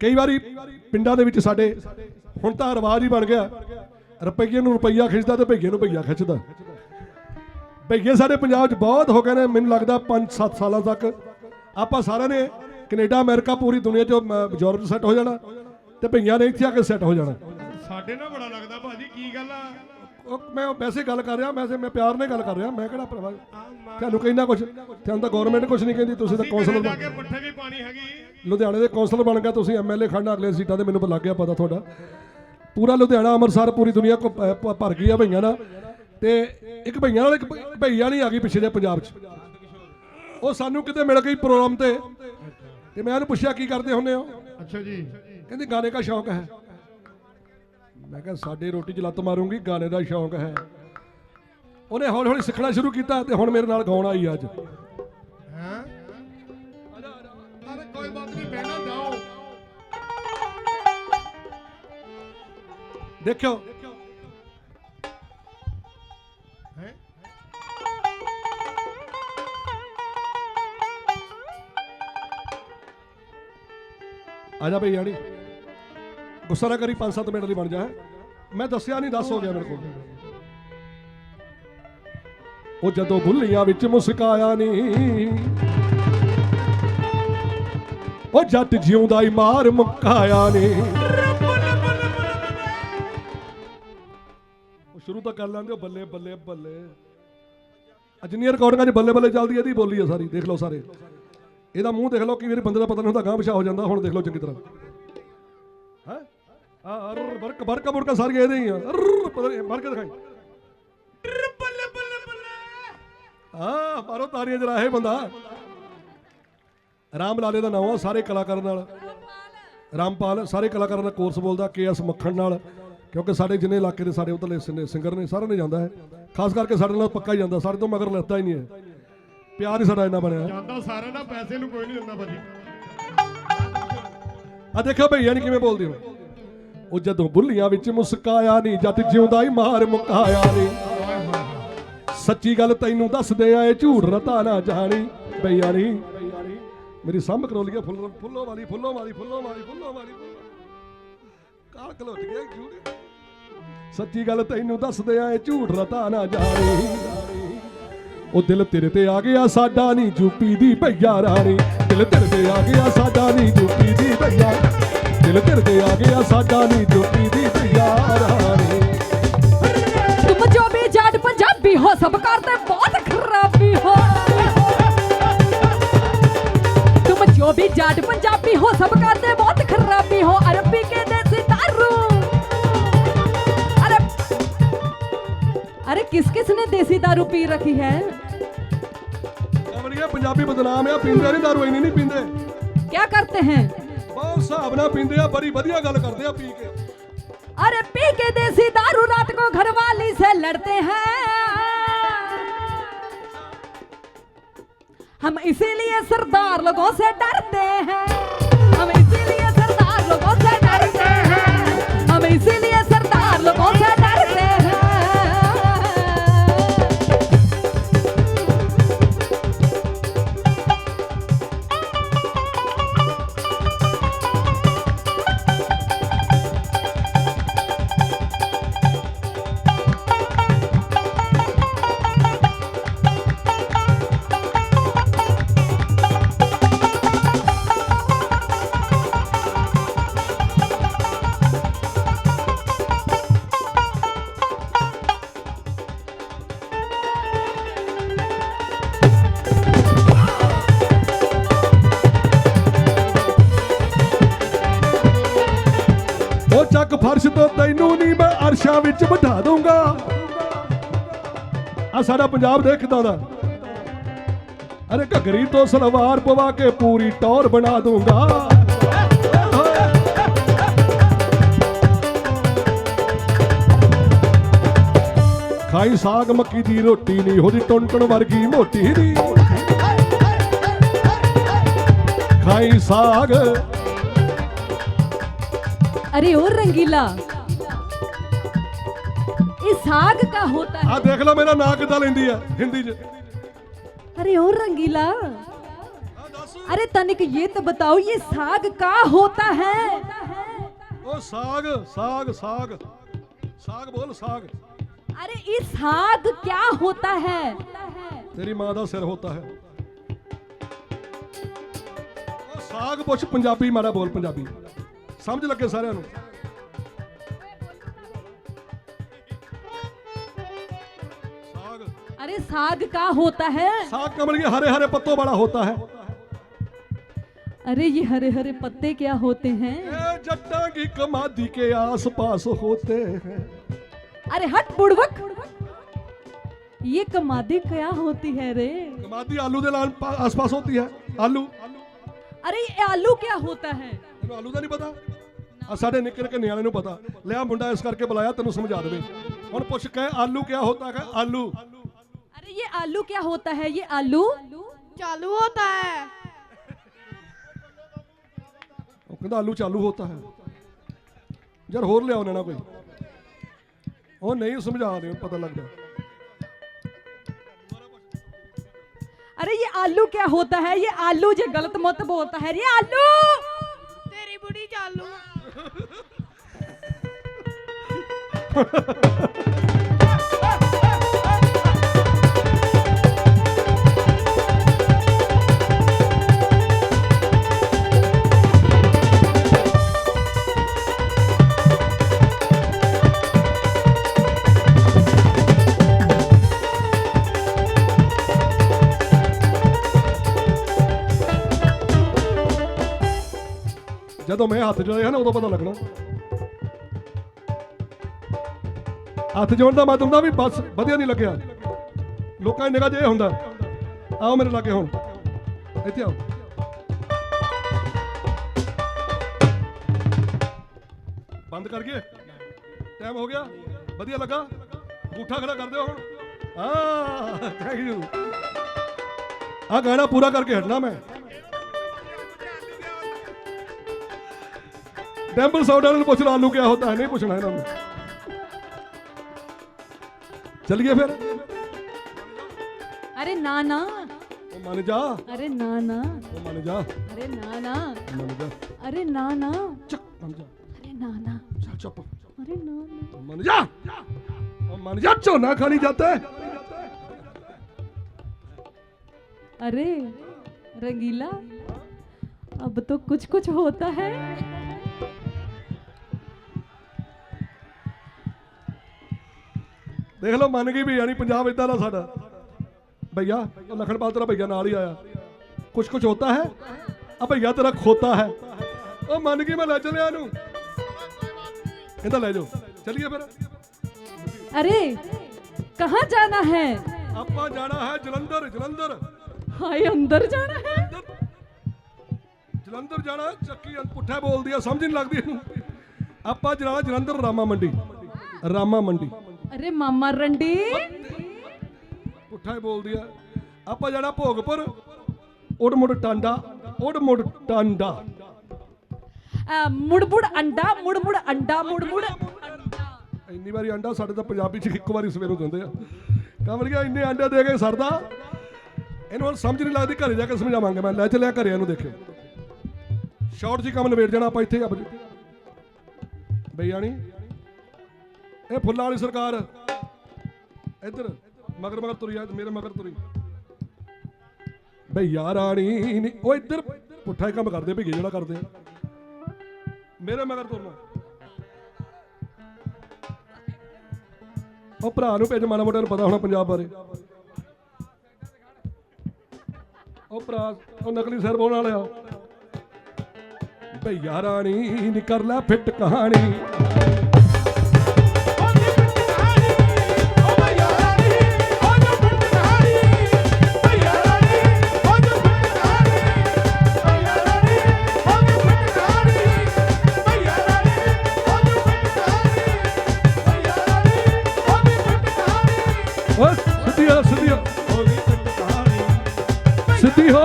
ਕਈ ਵਾਰੀ ਪਿੰਡਾਂ ਦੇ ਵਿੱਚ ਸਾਡੇ ਹੁਣ ਤਾਂ ਰਿਵਾਜ ਹੀ ਬਣ ਗਿਆ। ਰੁਪਈਏ ਨੂੰ ਰੁਪਈਆ ਖਿੱਚਦਾ ਤੇ ਭਈਏ ਨੂੰ ਭਈਆ ਖਿੱਚਦਾ। ਭਈਏ ਸਾਡੇ ਪੰਜਾਬ 'ਚ ਬਹੁਤ ਹੋ ਗਏ ਨੇ, ਮੈਨੂੰ ਲੱਗਦਾ 5-7 ਸਾਲਾਂ ਤੱਕ। ਆਪਾਂ ਸਾਰਿਆਂ ਨੇ ਕੈਨੇਡਾ, ਅਮਰੀਕਾ ਪੂਰੀ ਦੁਨੀਆ 'ਚ ਯੂਰਪ ਸੈੱਟ ਹੋ ਜਾਣਾ ਤੇ ਭਈਆਂ ਨੇ ਇੱਥੇ ਆ ਕੇ ਸੈੱਟ ਹੋ ਜਾਣਾ। ਸਾਡੇ ਨਾਲ ਬੜਾ ਲੱਗਦਾ ਭਾਜੀ, ਕੀ ਗੱਲ ਆ? ਉਹ ਮੈਂ ਵੈਸੇ ਗੱਲ ਕਰ ਰਿਹਾ ਵੈਸੇ ਮੈਂ ਪਿਆਰ ਨਾਲ ਗੱਲ ਕਰ ਰਿਹਾ ਮੈਂ ਕਿਹੜਾ ਭਰਾਵਾ? ਤੁਹਾਨੂੰ ਕਹਿੰਦਾ ਕੁਝ ਤੁਹਾਨੂੰ ਤਾਂ ਗਵਰਨਮੈਂਟ ਕੁਝ ਨਹੀਂ ਕਹਿੰਦੀ ਤੁਸੀਂ ਤਾਂ ਕੌਂਸਲਰ ਬਣ ਕੇ ਪੱਠੇ ਵੀ ਪਾਣੀ ਹੈਗੀ। ਲੁਧਿਆਣੇ ਦੇ ਕੌਂਸਲਰ ਬਣ ਗਿਆ ਤੁਸੀਂ ਐਮਐਲਏ ਖੜਨਾ ਅਗਲੇ ਸੀਟਾਂ ਤੇ ਮੈਨੂੰ ਲੱਗ ਗਿਆ ਪਤਾ ਤੁਹਾਡਾ। ਪੂਰਾ ਲੁਧਿਆਣਾ ਅੰਮ੍ਰਿਤਸਰ ਪੂਰੀ ਦੁਨੀਆ ਕੋ ਭਰ ਗਈ ਆ ਭਈਆਂ ਨਾਲ। ਤੇ ਇੱਕ ਭਈਆਂ ਨਾਲ ਇੱਕ ਭਈਆ ਨਹੀਂ ਆ ਗਈ ਪਿੱਛੇ ਜੇ ਪੰਜਾਬ 'ਚ। ਉਹ ਸਾਨੂੰ ਕਿਤੇ ਮਿਲ ਗਈ ਪ੍ਰੋਗਰਾਮ ਤੇ। ਤੇ ਮੈਂ ਉਹਨੂੰ ਪੁੱਛਿਆ ਕੀ ਕਰਦੇ ਹੁੰਦੇ ਹੋ? ਅੱਛਾ ਜੀ। ਕਹਿੰਦੀ ਗਾਣੇ ਦਾ ਸ਼ੌਂਕ ਹੈ। ਮੈਂ ਕਿਹਾ ਸਾਡੇ ਰੋਟੀ 'ਚ ਲੱਤ ਮਾਰੂੰਗੀ ਗਾਣੇ ਦਾ ਸ਼ੌਂਕ ਹੈ। ਉਹਨੇ ਹੌਲੀ ਹੌਲੀ ਸਿੱਖਣਾ ਸ਼ੁਰੂ ਕੀਤਾ ਤੇ ਹੁਣ ਮੇਰੇ ਨਾਲ ਗਾਉਣ ਆਈ ਅੱਜ। ਹਾਂ? ਅਰੇ ਕੋਈ ਬਾਤ ਨਹੀਂ ਬਹਿਣਾ ਜਾਓ ਦੇਖਿਓ। ਆ ਜਾ ਭਈ ਆਣੀ। ਗੁੱਸਾ ਨਾ ਕਰੀ 5-7 ਮਿੰਟ ਲਈ ਬਣ ਜਾ। ਮੈਂ ਦੱਸਿਆ ਨਹੀਂ 10 ਹੋ ਗਿਆ ਮੇਰੇ ਕੋਲ। ਉਹ ਜਦੋਂ ਬੁੱਲੀਆਂ ਵਿੱਚ ਮੁਸਕਾਇਆ ਨਹੀਂ ਉਹ ਜੱਟ ਜਿਉਂਦਾ ਹੀ ਮਾਰ ਮੁਕਾਇਆ ਨਹੀਂ ਉਹ ਸ਼ੁਰੂ ਤਾਂ ਕਰ ਲੈਂਦੇ ਹੋ, ਬੱਲੇ ਬੱਲੇ ਬੱਲੇ। ਅਜਨੀਅਰ ਰਿਕਾਰਡਿੰਗਾਂ 'ਚ ਬੱਲੇ ਬੱਲੇ ਚੱਲਦੀ ਇਹਦੀ ਬੋਲੀ ਹੈ ਸਾਰੀ, ਦੇਖ ਲਓ ਸਾਰੇ। ਇਹਦਾ ਮੂੰਹ ਦੇਖ ਲਓ, ਕਿ ਮੇਰੇ ਬੰਦੇ ਦਾ ਪਤਾ ਨਹੀਂ ਹੁੰਦਾ ਗਾਂ ਪਿਛਾ ਹੋ ਜਾਂਦਾ, ਹੁਣ ਦੇਖ ਲਓ ਚੰਗੀ ਤਰ੍ਹਾਂ। ਹੈ? ਅਰ ਬਰਕ ਬਰਕਾ ਬੁਰਕਾ ਹੀ ਆ। ਅਰ ਪਤਾ ਨਹੀਂ ਮਾਰ ਕੇ ਦਿਖਾਈ। ਬੱਲੇ ਬੱਲੇ ਬੱਲੇ ਆ ਮਾਰੋ ਤਾਰੀਆਂ ਜਰਾ ਇਹ ਬੰਦਾ। ਰਾਮ ਲਾਲੇ ਦਾ ਨਾਮ ਆ ਸਾਰੇ ਕਲਾਕਾਰਾਂ ਨਾਲ। ਰਾਮਪਾਲ ਸਾਰੇ ਕਲਾਕਾਰਾਂ ਦਾ ਕੋਰਸ ਬੋਲਦਾ ਕੇਐਸ ਮੱਖਣ ਨਾਲ। ਕਿਉਂਕਿ ਸਾਡੇ ਜਿੰਨੇ ਇਲਾਕੇ ਦੇ ਸਾਡੇ ਉਧਰਲੇ ਸਿੰਗਰ ਨੇ ਸਾਰਿਆਂ ਨੇ ਜਾਂਦਾ ਹੈ। ਖਾਸ ਕਰਕੇ ਸਾਡੇ ਨਾਲ ਪੱਕਾ ਹੀ ਜਾਂਦਾ ਸਾਡੇ ਤੋਂ ਮਗਰ ਲੈਂਦਾ ਹੀ ਨਹੀਂ ਹੈ। ਪਿਆਰ ਹੀ ਸਾਡਾ ਇੰਨਾ ਬਣਿਆ ਜਾਂਦਾ ਸਾਰਿਆਂ ਨਾਲ ਪੈਸੇ ਨੂੰ ਕੋਈ ਨਹੀਂ ਦਿੰਦਾ ਭਾਜੀ। ਆ ਦੇਖੋ ਭਈਆ ਨੀ ਕਿਵੇਂ ਬੋਲਦੀ ਹੋ ਉਹ ਜਦੋਂ ਬੁੱਲੀਆਂ ਵਿੱਚ ਮੁਸਕਾਇਆ ਨਹੀਂ, ਜਦ ਜਿਉਂਦਾ ਹੀ ਮਾਰ ਮੁਕਾਇਆ ਨਹੀਂ। ਸੱਚੀ ਗੱਲ ਤੈਨੂੰ ਦੱਸਦੇ ਆਏ ਝੂਠ ਰਤਾ ਨਾ ਜਾਣੀ। ਭਈਆ ਨਹੀਂ ਮੇਰੀ ਸੰਭ ਕਰੋਲੀਆ ਫੁੱਲ, ਫੁੱਲੋ ਵਾਲੀ ਫੁੱਲੋ ਵਾਲੀ ਫੁੱਲੋ ਵਾਲੀ ਫੁੱਲੋ ਵਾਲੀ। ਕਾਲ ਕਲੋਟ ਗਿਆ ਝੂਠ। ਸੱਚੀ ਗੱਲ ਤੈਨੂੰ ਦੱਸਦੇ ਆਏ ਝੂਠ ਰਤਾ ਨਾ ਜਾਣੀ। ਉਹ ਦਿਲ ਤੇਰੇ ਤੇ ਆ ਗਿਆ, ਸਾਡਾ ਨਹੀਂ ਜੂਪੀ ਦੀ ਭਈਆ ਰਾਣੀ। ਦਿਲ ਤੇਰੇ ਤੇ ਆ ਗਿਆ, ਸਾਡਾ ਨਹੀਂ ਜੂਪੀ ਦੀ ਭਈਆ ਦਿਲ ਤੇਰੇ ਤੇ ਆ ਗਿਆ ਸਾਡਾ ਨਹੀਂ ਯੂਪੀ ਦੀ ਭਈਆ ਰਾਣੀ तुम जो भी जाट पंजाबी हो सब करते बहुत खराबी हो तुम जो भी जाट पंजाबी हो सब करते बहुत खराबी हो अरबी के देसी दारू अरे अरे किस किस ने देसी दारू पी रखी है ਕਮਰੀਆ ਪੰਜਾਬੀ ਬਦਨਾਮ ਆ ਪੀਂਦੇ ਨਹੀਂ ਦਾਰੂ ਇੰਨੀ ਨਹੀਂ ਪੀਂਦੇ क्या करते हैं ਬਹੁਤ ਹਿਸਾਬ ਨਾਲ ਪੀਂਦੇ ਆ ਬੜੀ ਵਧੀਆ ਗੱਲ ਕਰਦੇ ਆ ਪੀ ਕੇ अरे पी के देसी दारू रात को घरवाली से लड़ते हैं हम इसीलिए सरदार लोगों से डरते हैं ਉਹ ਫਰਸ਼ ਤੋਂ ਤੈਨੂੰ ਨਹੀਂ ਮੈਂ ਅਰਸ਼ਾਂ ਵਿੱਚ ਬਿਠਾ ਦੂੰਗਾ ਆ ਸਾਡਾ ਪੰਜਾਬ ਦੇਖ ਦਾ। ਅਰੇ ਘਗਰੀ ਤੋਂ ਸਲਵਾਰ ਪਵਾ ਕੇ ਪੂਰੀ ਟੌਰ ਬਣਾ ਦੂੰਗਾ ਖਾਈ ਸਾਗ, ਮੱਕੀ ਦੀ ਰੋਟੀ ਨਹੀਂ ਉਹਦੀ ਟੁੰਟਣ ਵਰਗੀ ਮੋਟੀ ਦੀ। ਖਾਈ ਸਾਗ अरे ओ रंगीला ये साग का होता है ਆ ਦੇਖ ਲਓ ਮੇਰਾ ਨਾਂ ਕਿੱਦਾਂ ਲੈਂਦੀ ਆ ਹਿੰਦੀ 'ਚ अरे ओ रंगीला ਆ ਦੱਸ अरे तनिक ये तो बताओ ये साग का होता है ਉਹ ਸਾਗ ਸਾਗ ਸਾਗ ਸਾਗ ਬੋਲ ਸਾਗ अरे ये साग क्या होता है ਤੇਰੀ ਮਾਂ ਦਾ ਸਿਰ ਹੁੰਦਾ ਹੈ ਉਹ ਸਾਗ ਪੁੱਛ ਪੰਜਾਬੀ ਮਾੜਾ ਬੋਲ ਪੰਜਾਬੀ ਸਮਝ ਲੱਗੇ ਸਾਰਿਆਂ ਨੂੰ ਸਾਗ अरे साग का होता है साग कमल के हरे हरे पत्तों वाला होता है अरे ये हरे हरे पत्ते क्या होते हैं ये जट्टा की कमादी के आस पास होते हैं अरे हट बुड़वक ये कमादी क्या होती है रे कमादी आलू ਦੇ ਨਾਲ ਪਾ- ਆਸ-ਪਾਸ ਹੋਤੀ ਹੈ ਆਲੂ अरे ये आलू क्या होता है ਤੈਨੂੰ ਆਲੂ ਦਾ ਨਹੀਂ ਪਤਾ ਆ ਸਾਡੇ ਨਿੱਕੇ ਨਿੱਕੇ ਨਿਆਣੇ ਨੂੰ ਪਤਾ ਲਿਆ ਮੁੰਡਾ ਇਸ ਕਰਕੇ ਬੁਲਾਇਆ ਤੈਨੂੰ ਸਮਝਾ ਦੇਵੇ ਹੁਣ ਪੁੱਛ ਕੇ ਆਲੂ ਕਿਆ ਹੋਤਾ ਹੈ ਆਲੂ अरे ये आलू क्या होता है ये आलू चालू होता है ਉਹ ਕਹਿੰਦਾ ਆਲੂ ਚਾਲੂ ਹੋਤਾ ਹੈ ਯਾਰ ਹੋਰ ਲਿਆਓ ਨਾ ਕੋਈ ਉਹ ਨਹੀਂ ਸਮਝਾ ਰਹੇ ਪਤਾ ਲੱਗਦਾ अरे ये आलू क्या होता है ये आलू जो गलत मत बोलता है ये आलू ਜਦੋਂ ਮੈਂ ਹੱਥ ਜੋੜਿਆ ਨਾ ਉਦੋਂ ਪਤਾ ਲੱਗਣਾ। ਹੱਥ ਜੋੜਨ ਦਾ ਮਤਲਬ ਹੁੰਦਾ ਵੀ ਬਸ, ਵਧੀਆ ਨਹੀਂ ਲੱਗਿਆ। ਲੋਕਾਂ ਦੀ ਨਿਗਾਹ 'ਚ ਇਹ ਹੁੰਦਾ, ਆਓ ਮੇਰੇ ਲਾਗੇ ਹੁਣ। ਇੱਥੇ ਆਓ। ਬੰਦ ਕਰ ਗਏ? ਟਾਈਮ ਹੋ ਗਿਆ? ਵਧੀਆ ਲੱਗਾ? ਅੰਗੂਠਾ ਖੜਾ ਕਰ ਦਿਓ ਹੁਣ। ਹਾਂ ਥੈਂਕ ਯੂ ਆ ਗਾਣਾ ਪੂਰਾ ਕਰਕੇ ਹਟਣਾ ਮੈਂ। ਡੈਂਬਲ ਸੌਡਾ ਨੂੰ ਪੁੱਛਣਾ ਆਲੂ ਕਿਆ ਹੋਤਾ ਹੈ ਨਹੀਂ ਪੁੱਛਣਾ ਇਹਨਾਂ ਨੂੰ। चल गया फिर। अरे नाना। ओ मान जा। अरे नाना। ओ मान जा। अरे नाना। मान जा। अरे नाना। चुप मान जा। अरे नाना। चल चुप। अरे नाना। मान जा। ओ मान जा चो ना खाली जाते अरे रंगीला अब तो कुछ कुछ होता है। ਦੇਖ ਲਓ ਮੰਨ ਗਈ ਵੀ ਯਾਨੀ ਪੰਜਾਬ ਇਦਾਂ ਦਾ ਸਾਡਾ। ਭਈਆ ਲਖਣਪਾਲ ਤੇਰਾ ਭਈਆ ਨਾਲ ਹੀ ਆਇਆ। ਕੁਛ ਕੁਛ ਹੋਤਾ ਹੈ? ਆ ਭਈਆ ਤੇਰਾ ਖੋਤਾ ਹੈ। ਉਹ ਮੰਨ ਗਈ ਮੈਂ ਲੈ ਚੱਲਿਆ ਨੂੰ ਇਹਦਾ ਲੈ ਜਾਓ। ਚੱਲੀਏ ਫਿਰ। ਅਰੇ ਕਹਾਂ ਜਾਣਾ ਹੈ? ਆਪਾਂ ਜਾਣਾ ਹੈ ਜਲੰਧਰ ਜਲੰਧਰ। ਹਾਏ ਅੰਦਰ ਜਾਣਾ ਹੈ? ਜਲੰਧਰ। ਜਾਣਾ ਚੱਕੀ ਪੁੱਠਾ ਬੋਲਦੀ ਆ ਸਮਝ ਨਹੀਂ ਲੱਗਦੀ ਇਹਨੂੰ। ਆਪਾਂ ਜਾਣਾ ਜਲੰਧਰ ਰਾਮਾ ਮੰਡੀ ਰਾਮਾ ਮੰਡੀ ਅਰੇ ਮਾਮਾ ਰੰਡੀ। ਪੁੱਠਾ ਹੀ ਬੋਲਦੀ ਆ। ਆਪਾਂ ਜਿਹੜਾ ਭੋਗਪੁਰ। ਉੜ ਮੁੜ ਟਾਂਡਾ ਉੜ ਮੁੜ ਟਾਂਡਾ। ਮੁੜ ਮੁੜ ਅੰਡਾ ਮੁੜ ਮੁੜ ਅੰਡਾ ਮੁੜ ਮੁੜ ਇੰਨੀ ਵਾਰੀ ਅੰਡਾ ਸਾਡੇ ਤਾਂ ਪੰਜਾਬੀ ਚ ਇੱਕ ਵਾਰੀ ਸਵੇਰੋਂ ਦਿੰਦੇ ਆ। ਕਮਲ ਗਿਆ ਇੰਨੇ ਅੰਡਾ ਦੇ ਕੇ ਸਰਦਾ। ਇਹਨੂੰ ਹੁਣ ਸਮਝ ਨਹੀਂ ਲੱਗਦੀ ਘਰੇ ਜਾ ਕੇ ਸਮਝਾਵਾਂਗੇ। ਮੈਂ ਲੈ ਚੱਲਿਆ ਘਰੇ ਇਹਨੂੰ ਦੇਖਿਓ। ਸ਼ਾਰਟ ਜੀ ਕੰਮ ਨਵੇੜ ਜਾਣਾ ਆਪਾਂ ਇੱਥੇ ਆ। ਬਈ ਆਣੀ। ਇਹ ਫੁੱਲਾਂ ਵਾਲੀ ਸਰਕਾਰ। ਇੱਧਰ, ਮਗਰ ਮਗਰ ਤੁਰੀ ਆ ਮੇਰੇ ਮਗਰ ਤੁਰੀ। ਬਈ ਯਾਰ ਨੀ ਉਹ ਇੱਧਰ ਪੁੱਠਾ ਹੀ ਕੰਮ ਕਰਦੇ ਭਈਏ ਜਿਹੜਾ ਕਰਦੇ ਮੇਰੇ ਮਗਰ ਤੁਰਨਾ। ਉਹ ਭਰਾ ਨੂੰ ਭੇਜ, ਮਾੜਾ ਮੋਟਾ ਨੂੰ ਪਤਾ ਹੋਣਾ ਪੰਜਾਬ ਬਾਰੇ। ਉਹ ਭਰਾ, ਉਹ ਨਕਲੀ ਸਿਰ ਬੋਣ ਵਾਲਿਆ ਭਈਆ ਯਾਰਾਣੀ ਨੀ ਕਰ ਲੈ ਫਿੱਟ ਕਹਾਣੀ। ਸਿੱਧੀ ਹੋ।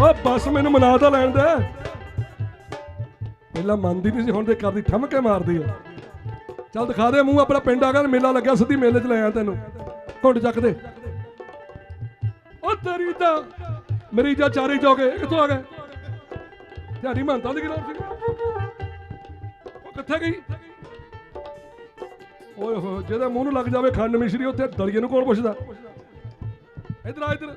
ਓ ਬਸ ਮੈਨੂੰ ਮਨਾ ਤਾਂ ਲੈਣ ਦੇ। ਪਹਿਲਾਂ ਮੰਨਦੀ ਨਹੀਂ ਸੀ, ਹੁਣ ਤੇ ਕਰਦੀ, ਠਮਕੇ ਮਾਰਦੀ ਆ। ਚੱਲ ਦਿਖਾ ਦੇ, ਮੂੰਹ ਆਪਣਾ ਪਿੰਡ ਆ ਗਿਆ, ਮੇਲਾ ਲੱਗਿਆ, ਸਿੱਧੀ ਮੇਲੇ 'ਚ ਲੈ ਆ ਤੈਨੂੰ। ਘੁੱਟ ਚੱਕ ਦੇ। ਓ ਤੇਰੀ ਤਾਂ ਮਰੀਜਾ ਚਾਰੇ ਚੌਕੇ ਕਿੱਥੋਂ ਆ ਗਏ। ਧਿਆਨੀ ਮੰਨਤਾ ਦੀ ਗਿਲਾਸ ਸੀ ਉਹ ਕਿੱਥੇ ਗਈ? ਓਏ ਹੋਏ, ਜਿਹਦੇ ਮੂੰਹ ਨੂੰ ਲੱਗ ਜਾਵੇ ਖੰਡ ਮਿਸ਼ਰੀ, ਉੱਥੇ ਦਲੀਏ ਨੂੰ ਕੌਣ ਪੁੱਛਦਾ? ਇਧਰ ਆ ਇਧਰ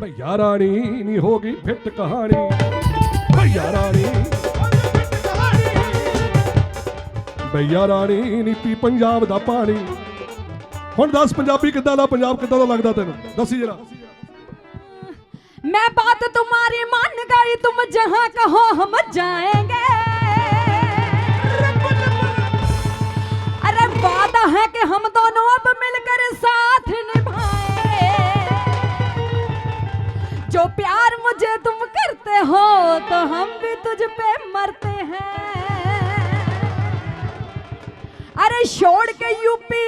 ਭਈਆ ਰਾਣੀ ਨਹੀਂ ਹੋ ਗਈ ਫਿੱਟ ਕਹਾਣੀ ਭਈਆ ਰਾਣੀ ਭਈਆ ਰਾਣੀ ਨਹੀਂ ਪੀ ਪੰਜਾਬ ਦਾ ਪਾਣੀ ਹੁਣ ਦੱਸ ਪੰਜਾਬੀ ਕਿੱਦਾਂ ਦਾ ਪੰਜਾਬ ਕਿੱਦਾਂ ਦਾ ਲੱਗਦਾ ਤੈਨੂੰ ਦੱਸੀ ਜਰਾ मैं बात तुम्हारी मान गई तुम जहां कहो हम जाएंगे है कि हम दोनों अब मिलकर साथ निभाएँगे जो प्यार मुझे तुम करते हो तो हम भी तुझ पे मरते हैं। अरे छोड़ के यूपी,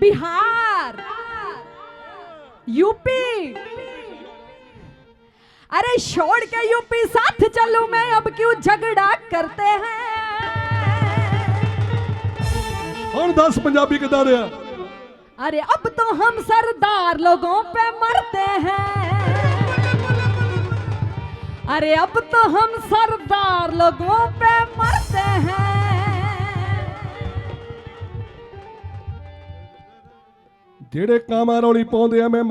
बिहार, यूपी। अरे छोड़ के यूपी, साथ चलू, मैं अब क्यों झगड़ा करते हैं? ਹੁਣ ਦੱਸ ਪੰਜਾਬੀ ਕਿੱਦਾਂ ਦੇ ਆ अरे अब तो हम सरदार लोगों पे मरते हैं अरे अब तो हम सरदार लोगों पे मरते हैं ਜਿਹੜੇ ਕਾਮਾਂ ਰੌਲੀ ਪਾਉਂਦੇ ਆ ਮੈਂ